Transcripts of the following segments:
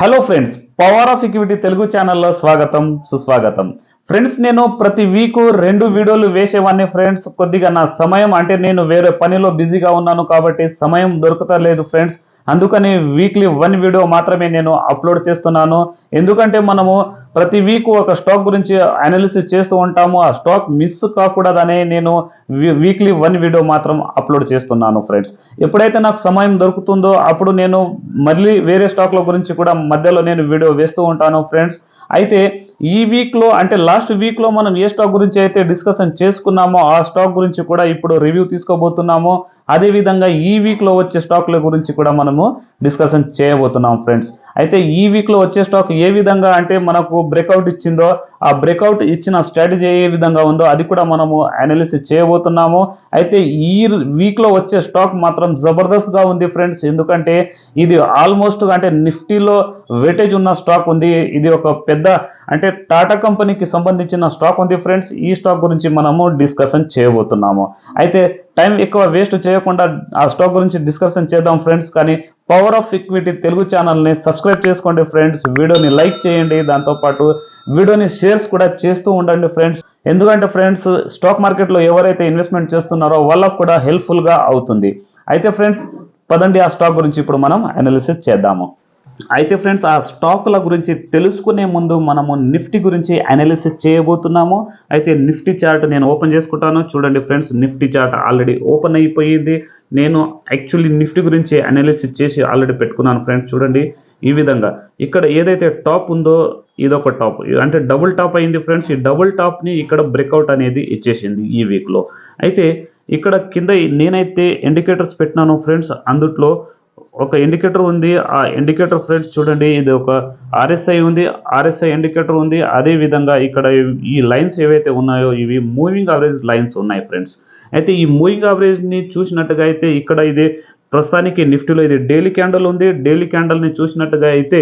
Hello friends power of equity Telugu ఛానల్లో స్వాగతం సుస్వాగతం. ఫ్రెండ్స్ నేను ప్రతి వీక్ రెండు వీడియోలు వేసేవాడిని ఫ్రెండ్స్ కొద్దిగా నా సమయం అంటే నేను వేరే పనిలో బిజీగా ఉన్నాను కాబట్టి సమయం దొరకతలేదు ఫ్రెండ్స్. అందుకని వీక్లీ వన్ వీడియో మాత్రమే నేను అప్లోడ్ చేస్తున్నాను. ఎందుకంటే మనము ప్రతి వీక్ ఒక స్టాక్ గురించి అనాలిసిస్ చేస్తూ ఉంటాము. ఆ స్టాక్ మిస్ కాకూడదనే నేను వీక్లీ వన్ వీడియో మాత్రం అప్లోడ్ చేస్తున్నాను ఫ్రెండ్స్ ఎప్పుడైతే నాకు సమయం దొరుకుతుందో అప్పుడు నేను మళ్ళీ వేరే స్టాక్ల గురించి కూడా మధ్యలో నేను వీడియో వేస్తూ ఉంటాను ఫ్రెండ్స్ అయితే ఈ వీక్లో అంటే లాస్ట్ వీక్లో మనం ఏ స్టాక్ గురించి అయితే డిస్కషన్ చేసుకున్నామో ఆ స్టాక్ గురించి కూడా ఇప్పుడు రివ్యూ తీసుకోబోతున్నాము. అదేవిధంగా ఈ వీక్లో వచ్చే స్టాక్ల గురించి కూడా మనము డిస్కషన్ చేయబోతున్నాం ఫ్రెండ్స్ అయితే ఈ వీక్లో వచ్చే స్టాక్ ఏ విధంగా అంటే మనకు బ్రేక్అవుట్ ఇచ్చిందో ఆ బ్రేక్అవుట్ ఇచ్చిన స్ట్రాటజీ ఏ విధంగా ఉందో అది కూడా మనము అనాలిసిస్ చేయబోతున్నాము. అయితే ఈ వీక్లో వచ్చే స్టాక్ మాత్రం జబర్దస్త్గా ఉంది ఫ్రెండ్స్ ఎందుకంటే ఇది ఆల్మోస్ట్ అంటే నిఫ్టీలో వెయిటేజ్ ఉన్న స్టాక్ ఉంది. ఇది ఒక పెద్ద అంటే టాటా కంపెనీకి సంబంధించిన స్టాక్ ఉంది ఫ్రెండ్స్ ఈ స్టాక్ గురించి మనము డిస్కషన్ చేయబోతున్నాము. అయితే టైం ఎక్కువ వేస్ట్ చేయకుండా ఆ స్టాక్ గురించి డిస్కషన్ చేద్దాం ఫ్రెండ్స్ కానీ పవర్ ఆఫ్ ఈక్విటీ తెలుగు ఛానల్ని సబ్స్క్రైబ్ చేసుకోండి ఫ్రెండ్స్ వీడియోని లైక్ చేయండి. దాంతోపాటు వీడియోని షేర్స్ కూడా చేస్తూ ఉండండి ఫ్రెండ్స్ ఎందుకంటే ఫ్రెండ్స్ స్టాక్ మార్కెట్లో ఎవరైతే ఇన్వెస్ట్మెంట్ చేస్తున్నారో వాళ్ళకు కూడా హెల్ప్ఫుల్గా అవుతుంది. అయితే ఫ్రెండ్స్ పదండి ఆ స్టాక్ గురించి ఇప్పుడు మనం అనాలిసిస్ చేద్దాము. అయితే ఫ్రెండ్స్ ఆ స్టాకుల గురించి తెలుసుకునే ముందు మనము నిఫ్టీ గురించి అనాలిసిస్ చేయబోతున్నాము. అయితే నిఫ్టీ చార్ట్ నేను ఓపెన్ చేసుకుంటాను. చూడండి friends Nifty chart already open అయిపోయింది. నేను యాక్చువల్లీ నిఫ్టీ గురించి అనాలిసిస్ చేసి ఆల్రెడీ పెట్టుకున్నాను ఫ్రెండ్స్ చూడండి. ఈ విధంగా ఇక్కడ ఏదైతే టాప్ ఉందో ఇదొక టాప్ అంటే డబుల్ టాప్ అయింది ఫ్రెండ్స్ ఈ డబుల్ టాప్ని ఇక్కడ బ్రేక్అవుట్ అనేది ఇచ్చేసింది ఈ వీక్లో అయితే ఇక్కడ కింద నేనైతే ఇండికేటర్స్ పెట్టినాను ఫ్రెండ్స్ అందుట్లో ఒక ఇండికేటర్ ఉంది ఆ ఇండికేటర్ ఫ్రెండ్స్ చూడండి ఇది ఒక ఆర్ఎస్ఐ ఉంది ఆర్ఎస్ఐ ఇండికేటర్ ఉంది. అదే విధంగా ఇక్కడ ఈ లైన్స్ ఏవైతే ఉన్నాయో ఇవి మూవింగ్ అవరేజ్ లైన్స్ ఉన్నాయి ఫ్రెండ్స్ అయితే ఈ మూవింగ్ యావరేజ్ని చూసినట్టుగా అయితే ఇక్కడ ఇది ప్రస్తుతానికి నిఫ్టీలో ఇది డైలీ క్యాండల్ ఉంది. డైలీ క్యాండల్ని చూసినట్టుగా అయితే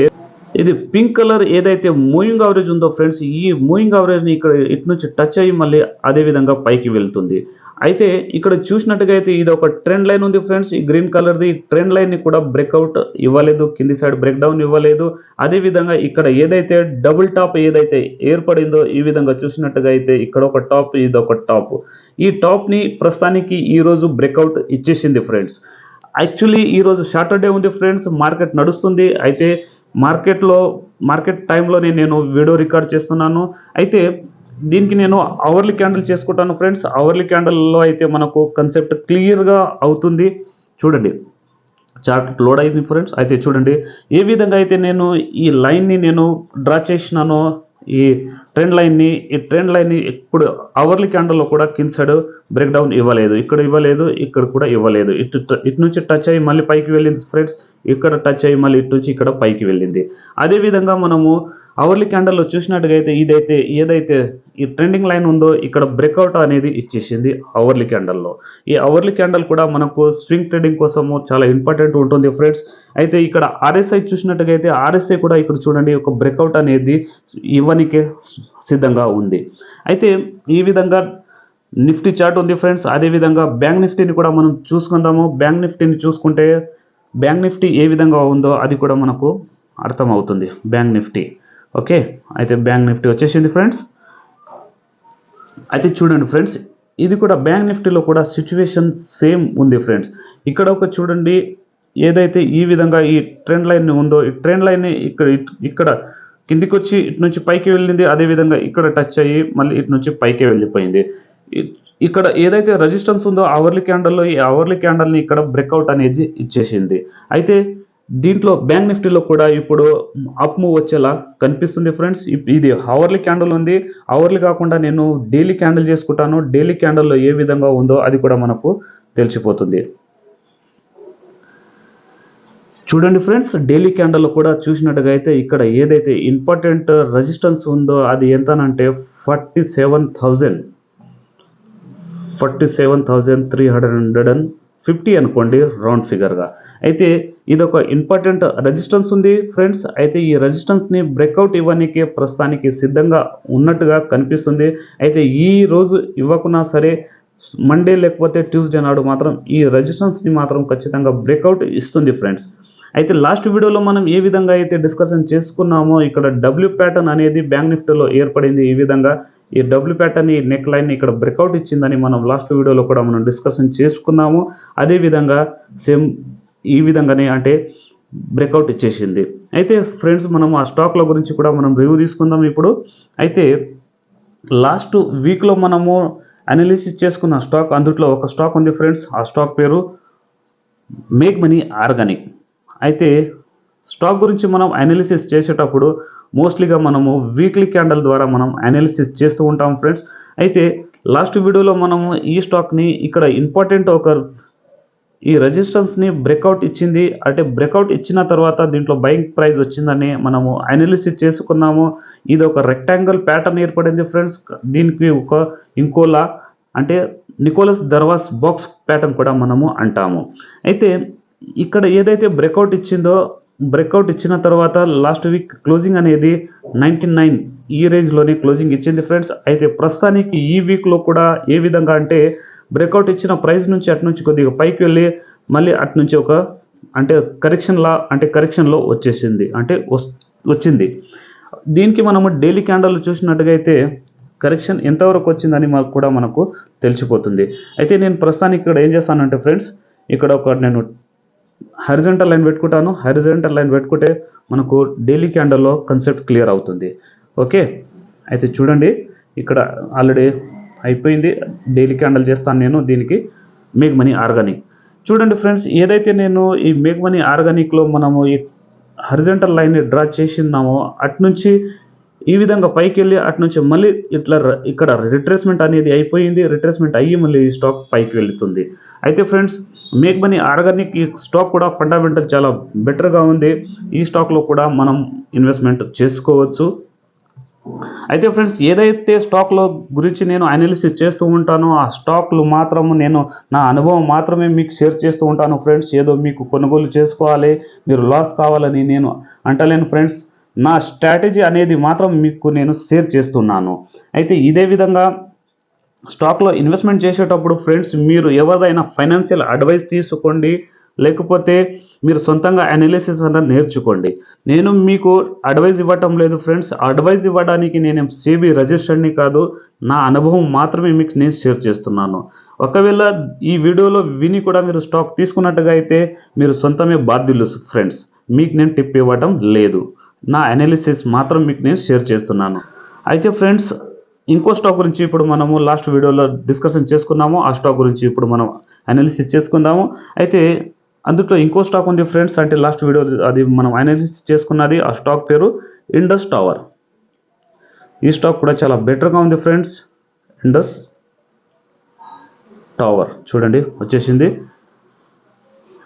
ఇది పింక్ కలర్ ఏదైతే మూవింగ్ యావరేజ్ ఉందో ఫ్రెండ్స్ ఈ మూవింగ్ యావరేజ్ని ఇక్కడ ఇటు నుంచి టచ్ అయ్యి మళ్ళీ అదే విధంగా పైకి వెళ్తుంది. అయితే ఇక్కడ చూసినట్టుగా అయితే ఇది ఒక ట్రెండ్ లైన్ ఉంది ఫ్రెండ్స్. ఈ గ్రీన్ కలర్ది ట్రెండ్ లైన్ని కూడా బ్రేక్అవుట్ ఇవ్వలేదు కింది సైడ్ బ్రేక్ డౌన్ ఇవ్వలేదు. అదే విధంగా ఇక్కడ ఏదైతే డబుల్ టాప్ ఏదైతే ఏర్పడిందో ఈ విధంగా చూసినట్టుగా అయితే ఇక్కడ ఒక టాప్ ఇది ఒక టాప్. ఈ టాప్ని ప్రస్తుతానికి ఈరోజు బ్రేక్అవుట్ ఇచ్చేసింది ఫ్రెండ్స్. యాక్చువల్లీ ఈరోజు సాటర్డే ఉంది ఫ్రెండ్స్ మార్కెట్ నడుస్తుంది. అయితే మార్కెట్లో మార్కెట్ టైంలోనే నేను వీడియో రికార్డ్ చేస్తున్నాను. అయితే దీనికి నేను అవర్లీ క్యాండిల్ చేసుకుంటాను ఫ్రెండ్స్. అవర్లీ క్యాండిల్లో అయితే మనకు కన్సెప్ట్ క్లియర్గా అవుతుంది. చూడండి. చార్ట్ లోడ్ అయింది ఫ్రెండ్స్. అయితే చూడండి. ఏ విధంగా అయితే నేను ఈ లైన్ని నేను డ్రా చేసినానో ఈ ట్రెండ్ లైన్ని ఈ ట్రెండ్ లైన్ని ఇప్పుడు అవర్లీ క్యాండల్లో కూడా కింద సైడ్ బ్రేక్ డౌన్ ఇవ్వలేదు. ఇక్కడ ఇవ్వలేదు ఇక్కడ కూడా ఇవ్వలేదు. ఇటు ఇటు నుంచి టచ్ అయ్యి మళ్ళీ పైకి వెళ్ళింది ఫ్రెండ్స్ ఇక్కడ టచ్ అయ్యి మళ్ళీ ఇటు నుంచి ఇక్కడ పైకి వెళ్ళింది. అదేవిధంగా మనము అవర్లీ క్యాండల్లో చూసినట్టుగా అయితే ఇదైతే ఏదైతే ఈ ట్రెండింగ్ లైన్ ఉందో ఇక్కడ బ్రేక్అవుట్ అనేది ఇచ్చేసింది అవర్లీ క్యాండల్లో ఈ అవర్లీ క్యాండల్ కూడా మనకు స్వింగ్ ట్రేడింగ్ కోసము చాలా ఇంపార్టెంట్ ఉంటుంది ఫ్రెండ్స్ అయితే ఇక్కడ ఆర్ఎస్ఐ చూసినట్టుగా అయితే ఆర్ఎస్ఐ కూడా ఇక్కడ చూడండి ఒక బ్రేక్అవుట్ అనేది ఇవ్వనికే సిద్ధంగా ఉంది. అయితే ఈ విధంగా నిఫ్టీ చార్ట్ ఉంది ఫ్రెండ్స్ అదేవిధంగా బ్యాంక్ నిఫ్టీని కూడా మనం చూసుకుందాము. బ్యాంక్ నిఫ్టీని చూసుకుంటే బ్యాంక్ నిఫ్టీ ఏ విధంగా ఉందో అది కూడా మనకు అర్థమవుతుంది. బ్యాంక్ నిఫ్టీ ఓకే అయితే బ్యాంక్ నిఫ్టీ వచ్చేసింది ఫ్రెండ్స్ అయితే చూడండి ఫ్రెండ్స్ ఇది కూడా బ్యాంక్ నిఫ్టీలో కూడా సిచ్యువేషన్ సేమ్ ఉంది ఫ్రెండ్స్ ఇక్కడ ఒక చూడండి ఏదైతే ఈ విధంగా ఈ ట్రెండ్ లైన్ ఉందో ఈ ట్రెండ్ లైన్ ఇక్కడ ఇక్కడ కిందికి వచ్చి ఇటు నుంచి పైకి వెళ్ళింది అదేవిధంగా ఇక్కడ టచ్ అయ్యి మళ్ళీ ఇటు నుంచి పైకి వెళ్ళిపోయింది. ఇక్కడ ఏదైతే రెజిస్టెన్స్ ఉందో అవర్లీ క్యాండల్లో ఈ అవర్లీ క్యాండల్ని ఇక్కడ బ్రేక్అవుట్ అనేది ఇచ్చేసింది. అయితే దీంట్లో బ్యాంక్ నిఫ్టీలో కూడా ఇప్పుడు అప్ మూవ్ వచ్చేలా కనిపిస్తుంది ఫ్రెండ్స్. ఇది అవర్లీ క్యాండిల్ ఉంది. అవర్లీ కాకుండా నేను డైలీ క్యాండిల్ చేసుకుంటాను. డైలీ క్యాండిల్లో ఏ విధంగా ఉందో అది కూడా మనకు తెలిసిపోతుంది. చూడండి ఫ్రెండ్స్ డైలీ క్యాండల్లో కూడా చూసినట్టుగా అయితే ఇక్కడ ఏదైతే ఇంపార్టెంట్ రెజిస్టెన్స్ ఉందో అది ఎంతనంటే forty seven thousand forty seven thousand three hundred hundred and fifty అనుకోండి రౌండ్ ఫిగర్గా అయితే ఇది ఒక ఇంపార్టెంట్ రెజిస్టెన్స్ ఉంది. ఫ్రెండ్స్ అయితే ఈ రెజిస్టెన్స్ని బ్రేక్అవుట్ ఇవ్వడానికి ప్రస్తుతానికి సిద్ధంగా ఉన్నట్టుగా కనిపిస్తుంది. అయితే ఈ రోజు ఇవ్వకున్నా సరే మండే లేకపోతే ట్యూస్డే నాడు మాత్రం ఈ రెజిస్టెన్స్ని మాత్రం ఖచ్చితంగా బ్రేక్అవుట్ ఇస్తుంది ఫ్రెండ్స్ అయితే లాస్ట్ వీడియోలో మనం ఏ విధంగా అయితే డిస్కషన్ చేసుకున్నామో ఇక్కడ డబ్ల్యూ ప్యాటర్న్ అనేది బ్యాంక్ నిఫ్టీలో ఏర్పడింది ఈ విధంగా. ఈ డబ్ల్యూ ప్యాటర్న్ ఈ నెక్ లైన్ ఇక్కడ బ్రేక్అవుట్ ఇచ్చిందని మనం లాస్ట్ వీడియోలో కూడా మనం డిస్కషన్ చేసుకున్నాము. అదే విధంగా సేమ్ ఈ విధంగానే అంటే బ్రేక్అవుట్ ఇచ్చేసింది. అయితే ఫ్రెండ్స్ మనం ఆ స్టాక్ల గురించి కూడా మనం రివ్యూ తీసుకుందాం ఇప్పుడు. అయితే లాస్ట్ వీక్లో మనము అనాలిసిస్ చేసుకున్న స్టాక్ అందుట్లో ఒక స్టాక్ ఉంది ఫ్రెండ్స్ ఆ స్టాక్ పేరు మేక్ మనీ ఆర్గానిక్ అయితే స్టాక్ గురించి మనం అనాలిసిస్ చేసేటప్పుడు మోస్ట్లీగా మనము వీక్లీ క్యాండల్ ద్వారా మనం అనాలిసిస్ చేస్తూ ఉంటాం ఫ్రెండ్స్ అయితే లాస్ట్ వీడియోలో మనము ఈ స్టాక్ని ఇక్కడ ఇంపార్టెంట్ ఒక ఈ రెజిస్టెన్స్ని బ్రేక్అవుట్ ఇచ్చింది. అంటే బ్రేక్అవుట్ ఇచ్చిన తర్వాత దీంట్లో బయింగ్ ప్రైస్ వచ్చిందని మనము అనాలిసిస్ చేసుకున్నాము. ఇది ఒక రెక్టాంగిల్ ప్యాటర్న్ ఏర్పడింది ఫ్రెండ్స్. దీనికి ఒక ఇంకోలా అంటే నికోలస్ దర్వాస్ బాక్స్ ప్యాటర్న్ కూడా మనము అంటాము. అయితే ఇక్కడ ఏదైతే బ్రేక్అవుట్ ఇచ్చిందో బ్రేక్అవుట్ ఇచ్చిన తర్వాత లాస్ట్ వీక్ క్లోజింగ్ అనేది నైంటీ నైన్ ఈ రేంజ్లోనే క్లోజింగ్ ఇచ్చింది ఫ్రెండ్స్. అయితే ప్రస్తుతానికి ఈ వీక్లో కూడా ఏ విధంగా అంటే బ్రేక్అవుట్ ఇచ్చిన ప్రైస్ నుంచి అటు నుంచి కొద్దిగా పైకి వెళ్ళి మళ్ళీ అటు నుంచి ఒక అంటే కరెక్షన్లా అంటే కరెక్షన్లో వచ్చేసింది అంటే వస్- వచ్చింది. దీనికి మనము డైలీ క్యాండల్ చూసినట్టుగా అయితే కరెక్షన్ ఎంతవరకు వచ్చిందని మాకు కూడా మనకు తెలిసిపోతుంది. అయితే నేను ప్రస్తుతానికి ఇక్కడ ఏం చేస్తానంటే ఫ్రెండ్స్ ఇక్కడ ఒక నేను హరిజెంటల్ లైన్ పెట్టుకుంటాను. హరిజెంటల్ లైన్ పెట్టుకుంటే మనకు డైలీ క్యాండల్లో కన్సెప్ట్ క్లియర్ అవుతుంది. ఓకే అయితే చూడండి ఇక్కడ ఆల్రెడీ అయిపోయింది. డైలీ క్యాండల్ చేస్తాను నేను. దీనికి మేక్ మనీ ఆర్గానిక్ చూడండి ఫ్రెండ్స్ ఏదైతే నేను ఈ మేక్ మనీ ఆర్గానిక్లో మనము ఈ హరిజెంటల్ లైన్ని డ్రా చేసిందామో అటు నుంచి ఈ విధంగా పైకి వెళ్ళి అటు నుంచి మళ్ళీ ఇట్లా ఇక్కడ రిట్రేస్మెంట్ అనేది అయిపోయింది. రిట్రేస్మెంట్ అయ్యి మళ్ళీ ఈ స్టాక్ పైకి వెళుతుంది. అయితే ఫ్రెండ్స్ మేక్ మనీ ఆర్గానిక్ ఈ స్టాక్ కూడా ఫండమెంటల్ చాలా బెటర్గా ఉంది. ఈ స్టాక్లో కూడా మనం ఇన్వెస్ట్మెంట్ చేసుకోవచ్చు. అయితే ఫ్రెండ్స్ ఏదైతే స్టాక్లో గురించి నేను అనాలిసిస్ చేస్తూ ఉంటానో ఆ స్టాక్లు మాత్రము నేను నా అనుభవం మాత్రమే మీకు షేర్ చేస్తూ ఉంటాను ఫ్రెండ్స్. ఏదో మీకు కొనుగోలు చేసుకోవాలి మీరు లాస్ కావాలని నేను అంటలేను ఫ్రెండ్స్. నా స్ట్రాటజీ అనేది మాత్రం మీకు నేను షేర్ చేస్తున్నాను. అయితే ఇదే విధంగా స్టాక్లో ఇన్వెస్ట్మెంట్ చేసేటప్పుడు ఫ్రెండ్స్ మీరు ఎవరిదైనా ఫైనాన్షియల్ అడ్వైస్ తీసుకోండి. లేకపోతే మీరు సొంతంగా అనాలిసిస్ అన్న నేర్చుకోండి. నేను మీకు అడ్వైజ్ ఇవ్వటం లేదు ఫ్రెండ్స్ అడ్వైజ్ ఇవ్వడానికి నేను సేబీ రిజిస్టర్ని కాదు నా అనుభవం మాత్రమే మీకు నేను షేర్ చేస్తున్నాను. ఒకవేళ ఈ వీడియోలో విని కూడా మీరు స్టాక్ తీసుకున్నట్టుగా అయితే మీరు సొంతమే బాధ్యులు ఫ్రెండ్స్ మీకు నేను టిప్ ఇవ్వటం లేదు. నా అనాలిసిస్ మాత్రం మీకు నేను షేర్ చేస్తున్నాను. అయితే ఫ్రెండ్స్ ఇంకో స్టాక్ గురించి ఇప్పుడు మనము లాస్ట్ వీడియోలో డిస్కషన్ చేసుకున్నాము. ఆ స్టాక్ గురించి ఇప్పుడు మనం అనాలిసిస్ చేసుకుందాము. అయితే అందులో ఇంకో స్టాక్ ఉంది ఫ్రెండ్స్ అంటే లాస్ట్ వీడియో అది మనం అనాలిసిస్ చేసుకున్నది ఆ స్టాక్ పేరు ఇండస్ టవర్ ఈ స్టాక్ కూడా చాలా బెటర్గా ఉంది ఫ్రెండ్స్ ఇండస్ టవర్ చూడండి వచ్చేసింది.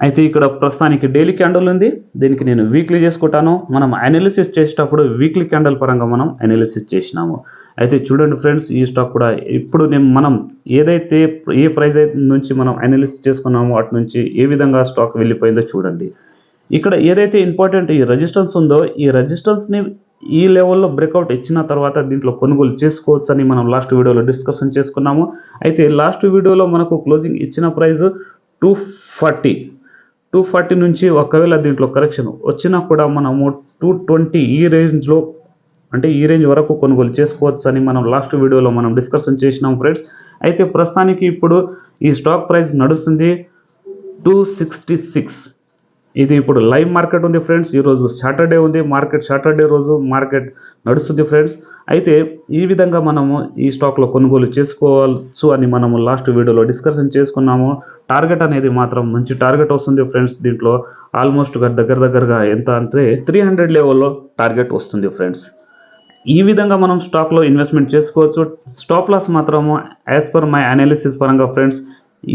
అయితే ఇక్కడ ప్రస్తుతానికి డైలీ క్యాండిల్ ఉంది. దీనికి నేను వీక్లీ చేసుకుంటాను. మనం అనాలిసిస్ చేసేటప్పుడు వీక్లీ క్యాండిల్ పరంగా మనం అనాలిసిస్ చేసినాము. అయితే చూడండి ఫ్రెండ్స్ ఈ స్టాక్ కూడా ఇప్పుడు నేను మనం ఏదైతే ఏ ప్రైస్ నుంచి మనం అనాలిసిస్ చేసుకున్నామో అటు నుంచి ఏ విధంగా స్టాక్ వెళ్ళిపోయిందో చూడండి. ఇక్కడ ఏదైతే ఇంపార్టెంట్ ఈ రెజిస్టెన్స్ ఉందో ఈ రెజిస్టెన్స్ని ఈ లెవెల్లో బ్రేక్అవుట్ ఇచ్చిన తర్వాత దీంట్లో కొనుగోలు చేసుకోవచ్చు అని మనం లాస్ట్ వీడియోలో డిస్కషన్ చేసుకున్నాము. అయితే లాస్ట్ వీడియోలో మనకు క్లోజింగ్ ఇచ్చిన price two forty two forty నుంచి ఒకవేళ దీంట్లో కరెక్షన్ వచ్చినా కూడా మనము టూ ట్వంటీ ఈ రేంజ్లో అంటే ఈ రేంజ్ వరకు కొనుగోలు చేసుకోవచ్చు అని మనం లాస్ట్ వీడియోలో మనం డిస్కషన్ చేసినాం ఫ్రెండ్స్. అయితే ప్రస్తుతానికి ఇప్పుడు ఈ స్టాక్ ప్రైస్ నడుస్తుంది టూ సిక్స్టీ సిక్స్. ఇది ఇప్పుడు లైవ్ మార్కెట్ ఉంది ఫ్రెండ్స్. ఈరోజు సాటర్డే ఉంది. మార్కెట్ సాటర్డే రోజు మార్కెట్ నడుస్తుంది ఫ్రెండ్స్. అయితే ఈ విధంగా మనము ఈ స్టాక్లో కొనుగోలు చేసుకోవచ్చు అని మనము లాస్ట్ వీడియోలో డిస్కషన్ చేసుకున్నాము. టార్గెట్ అనేది మాత్రం మంచి టార్గెట్ వస్తుంది ఫ్రెండ్స్. దీంట్లో ఆల్మోస్ట్ దగ్గర దగ్గరగా ఎంత అంటే త్రీ హండ్రెడ్ లెవెల్లో టార్గెట్ వస్తుంది ఫ్రెండ్స్. ఈ విధంగా మనం స్టాక్లో ఇన్వెస్ట్మెంట్ చేసుకోవచ్చు. స్టాప్ లాస్ మాత్రము యాజ్ పర్ మై అనాలిసిస్ పరంగా ఫ్రెండ్స్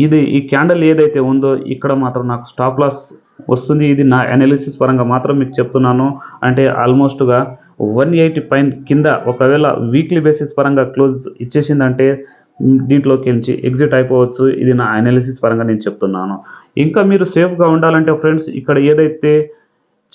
ఇది ఈ క్యాండిల్ ఏదైతే ఉందో ఇక్కడ మాత్రం నాకు స్టాప్ లాస్ వస్తుంది. ఇది నా అనాలిసిస్ పరంగా మాత్రం మీకు చెప్తున్నాను. అంటే ఆల్మోస్ట్గా వన్ ఎయిటీ పైన కింద ఒకవేళ వీక్లీ బేసిస్ పరంగా క్లోజ్ ఇచ్చేసిందంటే దీంట్లోకి వెళ్ళి ఎగ్జిట్ అయిపోవచ్చు. ఇది నా అనాలిసిస్ పరంగా నేను చెప్తున్నాను. ఇంకా మీరు సేఫ్గా ఉండాలంటే ఫ్రెండ్స్ ఇక్కడ ఏదైతే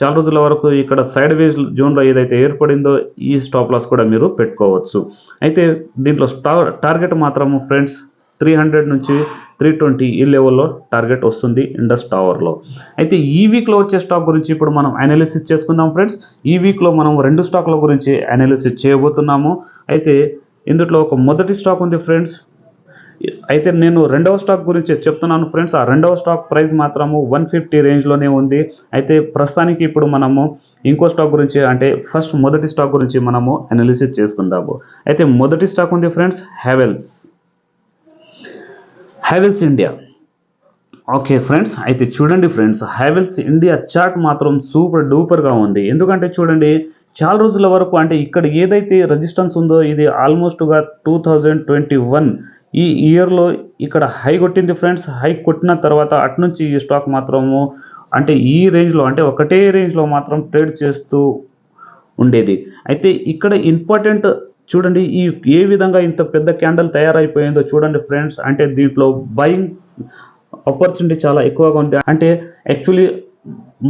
చాలా రోజుల వరకు ఇక్కడ సైడ్ వేజ్ జోన్లో ఏదైతే ఏర్పడిందో ఈ స్టాప్ లాస్ కూడా మీరు పెట్టుకోవచ్చు. అయితే దీంట్లో స్టా టార్గెట్ మాత్రము ఫ్రెండ్స్ త్రీ హండ్రెడ్ నుంచి త్రీ ట్వంటీ ఈ లెవెల్లో టార్గెట్ వస్తుంది ఇండస్ టవర్లో. అయితే ఈ వీక్లో వచ్చే స్టాక్ గురించి ఇప్పుడు మనం అనాలిసిస్ చేసుకుందాం ఫ్రెండ్స్. ఈ వీక్లో మనం రెండు స్టాక్ల గురించి అనాలిసిస్ చేయబోతున్నాము. అయితే ఇందులో ఒక మొదటి స్టాక్ ఉంది ఫ్రెండ్స్ అయితే నేను రెండవ స్టాక్ గురించి చెప్తున్నాను ఫ్రెండ్స్. ఆ రెండవ స్టాక్ ప్రైస్ మాత్రము వన్ ఫిఫ్టీ రేంజ్లోనే ఉంది. అయితే ప్రస్తుతానికి ఇప్పుడు మనము ఇంకో స్టాక్ గురించి అంటే ఫస్ట్ మొదటి స్టాక్ గురించి మనము అనాలిసిస్ చేసుకుందాము. అయితే మొదటి స్టాక్ ఉంది friends Havells Havells India okay friends అయితే చూడండి ఫ్రెండ్స్ హ్యావెల్స్ ఇండియా చార్ట్ మాత్రం సూపర్ డూపర్గా ఉంది. ఎందుకంటే చూడండి చాలా రోజుల వరకు అంటే ఇక్కడ ఏదైతే రెజిస్టెన్స్ ఉందో ఇది ఆల్మోస్ట్గా టూ థౌజండ్ ట్వంటీ వన్ ఈ ఇయర్లో ఇక్కడ హై కొట్టింది ఫ్రెండ్స్. హై కొట్టిన తర్వాత అటు నుంచి ఈ స్టాక్ మాత్రము అంటే ఈ రేంజ్లో అంటే ఒకటే రేంజ్లో మాత్రం ట్రేడ్ చేస్తూ ఉండేది. అయితే ఇక్కడ ఇంపార్టెంట్ చూడండి ఈ ఏ విధంగా ఇంత పెద్ద క్యాండిల్ తయారైపోయిందో చూడండి ఫ్రెండ్స్. అంటే దీంట్లో బయింగ్ ఆపర్చునిటీ చాలా ఎక్కువగా ఉంది. అంటే యాక్చువల్లీ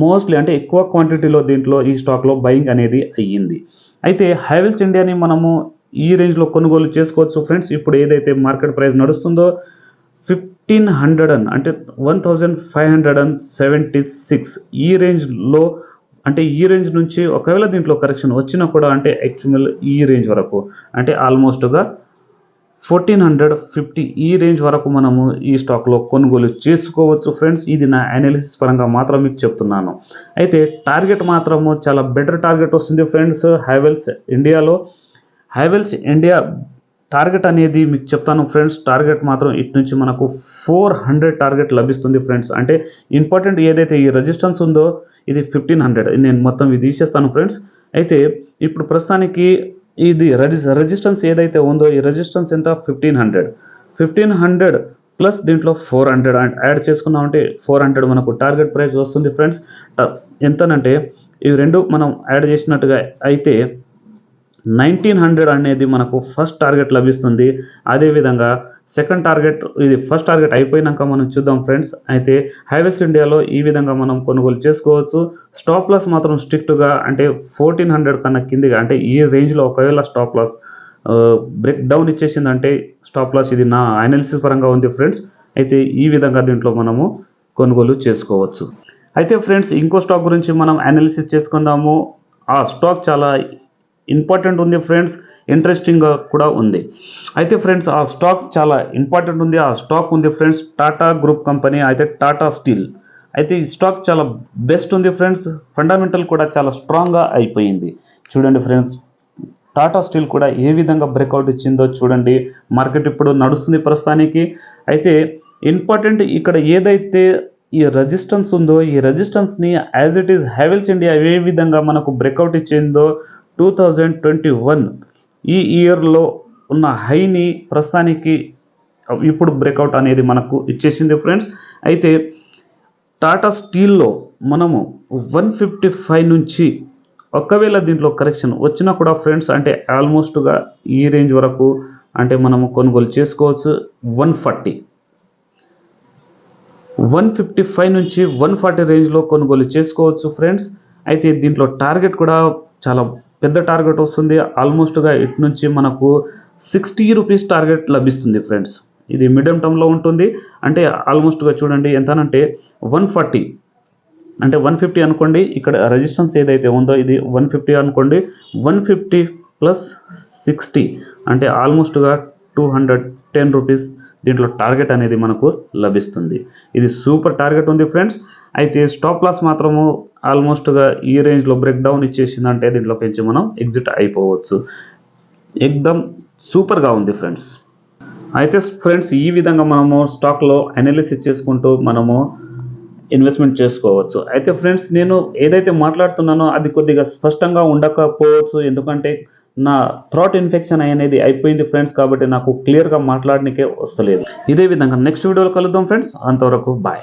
మోస్ట్లీ అంటే ఎక్కువ క్వాంటిటీలో దీంట్లో ఈ స్టాక్లో బయింగ్ అనేది అయ్యింది. అయితే హైవెల్స్ ఇండియాని మనము ఈ రేంజ్లో కొనుగోలు చేసుకోవచ్చు ఫ్రెండ్స్. ఇప్పుడు ఏదైతే మార్కెట్ ప్రైస్ నడుస్తుందో ఫిఫ్టీన్ హండ్రెడ్ అండ్ అంటే one thousand five hundred and seventy six. ఈ రేంజ్లో అంటే ఈ రేంజ్ నుంచి ఒకవేళ దీంట్లో కరెక్షన్ వచ్చినా కూడా అంటే యాక్చువల్ ఈ రేంజ్ వరకు అంటే ఆల్మోస్ట్గా ఫోర్టీన్ హండ్రెడ్ ఫిఫ్టీ ఈ రేంజ్ వరకు మనము ఈ స్టాక్లో కొనుగోలు చేసుకోవచ్చు ఫ్రెండ్స్. ఇది నా అనాలిసిస్ పరంగా మాత్రం మీకు చెప్తున్నాను. అయితే టార్గెట్ మాత్రము చాలా బెటర్ టార్గెట్ వస్తుంది ఫ్రెండ్స్. హైవెల్స్ ఇండియాలో హైవెల్స్ ఇండియా టార్గెట్ అనేది మీకు చెప్తాను ఫ్రెండ్స్ టార్గెట్ మాత్రం ఇటు నుంచి మనకు ఫోర్ హండ్రెడ్ టార్గెట్ లభిస్తుంది ఫ్రెండ్స్. అంటే ఇంపార్టెంట్ ఏదైతే ఈ రెజిస్టెన్స్ ఉందో ఇది ఫిఫ్టీన్ హండ్రెడ్. నేను మొత్తం ఇది తీసేస్తాను ఫ్రెండ్స్. అయితే ఇప్పుడు ప్రస్తుతానికి ఇది రెజిస్టెన్స్ ఏదైతే ఉందో ఈ రెజిస్టెన్స్ ఎంత? Fifteen hundred. Fifteen hundred plus దీంట్లో ఫోర్ హండ్రెడ్. యాడ్ చేసుకున్నామంటే ఫోర్ హండ్రెడ్ మనకు టార్గెట్ ప్రైస్ వస్తుంది ఫ్రెండ్స్. ఎంతనంటే ఇవి రెండు మనం యాడ్ చేసినట్టుగా అయితే నైన్టీన్ హండ్రెడ్ అనేది మనకు ఫస్ట్ టార్గెట్ లభిస్తుంది. అదేవిధంగా సెకండ్ టార్గెట్ ఇది ఫస్ట్ టార్గెట్ అయిపోయినాక మనం చూద్దాం ఫ్రెండ్స్. అయితే హైవేస్ ఇండియాలో ఈ విధంగా మనం కొనుగోలు చేసుకోవచ్చు. స్టాప్ లాస్ మాత్రం స్ట్రిక్ట్గా అంటే ఫోర్టీన్ హండ్రెడ్ కన్నా కిందిగా అంటే ఈ రేంజ్లో ఒకవేళ స్టాప్ లాస్ బ్రేక్ డౌన్ ఇచ్చేసిందంటే స్టాప్ లాస్ ఇది నా అనాలిసిస్ పరంగా ఉంది ఫ్రెండ్స్. అయితే ఈ విధంగా దీంట్లో మనము కొనుగోలు చేసుకోవచ్చు. అయితే ఫ్రెండ్స్ ఇంకో స్టాక్ గురించి మనం అనాలిసిస్ చేసుకుందాము. ఆ స్టాక్ చాలా ఇంపార్టెంట్ ఉంది ఫ్రెండ్స్. ఇంట్రెస్టింగ్గా కూడా ఉంది. అయితే ఫ్రెండ్స్ ఆ స్టాక్ చాలా ఇంపార్టెంట్ ఉంది. ఆ స్టాక్ ఉంది ఫ్రెండ్స్ టాటా గ్రూప్ కంపెనీ అయితే టాటా స్టీల్ అయితే ఈ స్టాక్ చాలా బెస్ట్ ఉంది ఫ్రెండ్స్. ఫండమెంటల్ కూడా చాలా స్ట్రాంగ్గా అయిపోయింది. చూడండి ఫ్రెండ్స్ టాటా స్టీల్ కూడా ఏ విధంగా బ్రేక్అవుట్ ఇచ్చిందో చూడండి. మార్కెట్ ఇప్పుడు నడుస్తుంది ప్రస్తుతానికి. అయితే ఇంపార్టెంట్ ఇక్కడ ఏదైతే ఈ రెజిస్టెన్స్ ఉందో ఈ రెజిస్టెన్స్ని as it is Havells India ఏ విధంగా మనకు బ్రేక్అవుట్ ఇచ్చిందో టూ థౌజండ్ ట్వంటీ వన్ ఈ ఇయర్లో ఉన్న హైని ప్రస్తుతానికి ఇప్పుడు బ్రేక్అవుట్ అనేది మనకు ఇచ్చేసింది ఫ్రెండ్స్. అయితే టాటా స్టీల్లో మనము వన్ ఫిఫ్టీ ఫైవ్ నుంచి ఒకవేళ దీంట్లో కరెక్షన్ వచ్చినా కూడా ఫ్రెండ్స్ అంటే ఆల్మోస్ట్గా ఈ రేంజ్ వరకు అంటే మనము కొనుగోలు చేసుకోవచ్చు. One forty. One fifty five నుంచి వన్ ఫార్టీ రేంజ్లో కొనుగోలు చేసుకోవచ్చు ఫ్రెండ్స్. అయితే దీంట్లో టార్గెట్ కూడా చాలా పెద్ద టార్గెట్ వస్తుంది. ఆల్మోస్ట్గా ఇటు నుంచి మనకు సిక్స్టీ రూపీస్ టార్గెట్ లభిస్తుంది ఫ్రెండ్స్. ఇది మీడియం టర్మ్లో ఉంటుంది. అంటే ఆల్మోస్ట్గా చూడండి ఎంతనంటే వన్ ఫార్టీ. అంటే వన్ ఫిఫ్టీ అనుకోండి ఇక్కడ రెజిస్టెన్స్ ఏదైతే ఉందో ఇది వన్ ఫిఫ్టీ అనుకోండి వన్ ఫిఫ్టీ ప్లస్ సిక్స్టీ. అంటే ఆల్మోస్ట్గా టూ హండ్రెడ్ టెన్ రూపీస్ దీంట్లో టార్గెట్ అనేది మనకు లభిస్తుంది. ఇది సూపర్ టార్గెట్ ఉంది ఫ్రెండ్స్. అయితే స్టాప్ లాస్ మాత్రము ఆల్మోస్ట్గా ఈ రేంజ్లో బ్రేక్ డౌన్ ఇచ్చేసిందంటే దీంట్లో పెంచి మనం ఎగ్జిట్ అయిపోవచ్చు. ఎక్దమ్ సూపర్గా ఉంది ఫ్రెండ్స్. అయితే ఫ్రెండ్స్ ఈ విధంగా మనము స్టాక్లో అనాలిసిస్ చేసుకుంటూ మనము ఇన్వెస్ట్మెంట్ చేసుకోవచ్చు. అయితే ఫ్రెండ్స్ నేను ఏదైతే మాట్లాడుతున్నానో అది కొద్దిగా స్పష్టంగా ఉండకపోవచ్చు. ఎందుకంటే నా థ్రాట్ ఇన్ఫెక్షన్ అనేది అయిపోయింది ఫ్రెండ్స్ కాబట్టి నాకు క్లియర్గా మాట్లాడనికే వస్తలేదు. ఇదే విధంగా నెక్స్ట్ వీడియోలో కలుద్దాం ఫ్రెండ్స్. అంతవరకు బాయ్